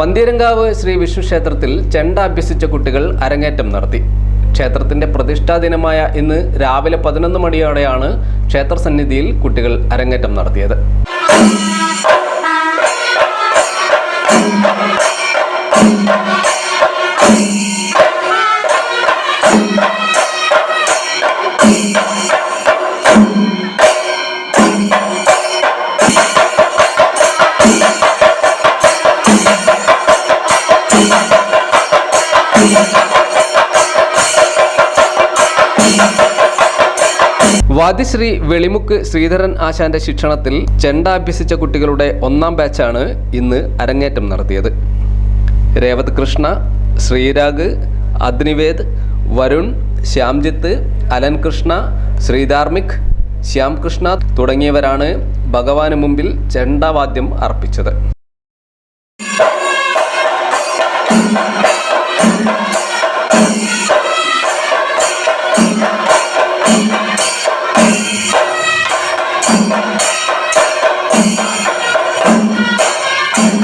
പന്തീരങ്കാവ് ശ്രീ വിഷ്ണു ക്ഷേത്രത്തിൽ ചെണ്ട അഭ്യസിച്ച കുട്ടികൾ അരങ്ങേറ്റം നടത്തി. ക്ഷേത്രത്തിന്റെ പ്രതിഷ്ഠാ ദിനമായ ഇന്ന് രാവിലെ പതിനൊന്ന് മണിയോടെയാണ് ക്ഷേത്ര സന്നിധിയിൽ കുട്ടികൾ അരങ്ങേറ്റം നടത്തിയത്. വാദിശ്രീ വെളിമുക്ക് ശ്രീധരൻ ആശാന്റെ ശിക്ഷണത്തിൽ ചെണ്ട അഭ്യസിച്ച കുട്ടികളുടെ ഒന്നാം ബാച്ചാണ് ഇന്ന് അരങ്ങേറ്റം നടത്തിയത്. രേവത് കൃഷ്ണ ശ്രീരാഗ് അഗ്നിവേദ് വരുൺ ശ്യാംജിത്ത് അലൻ കൃഷ്ണ ശ്രീധാർമിക് ശ്യാംകൃഷ്ണ തുടങ്ങിയവരാണ് ഭഗവാന് മുമ്പിൽ ചെണ്ടവാദ്യം അർപ്പിച്ചത്. Thank you.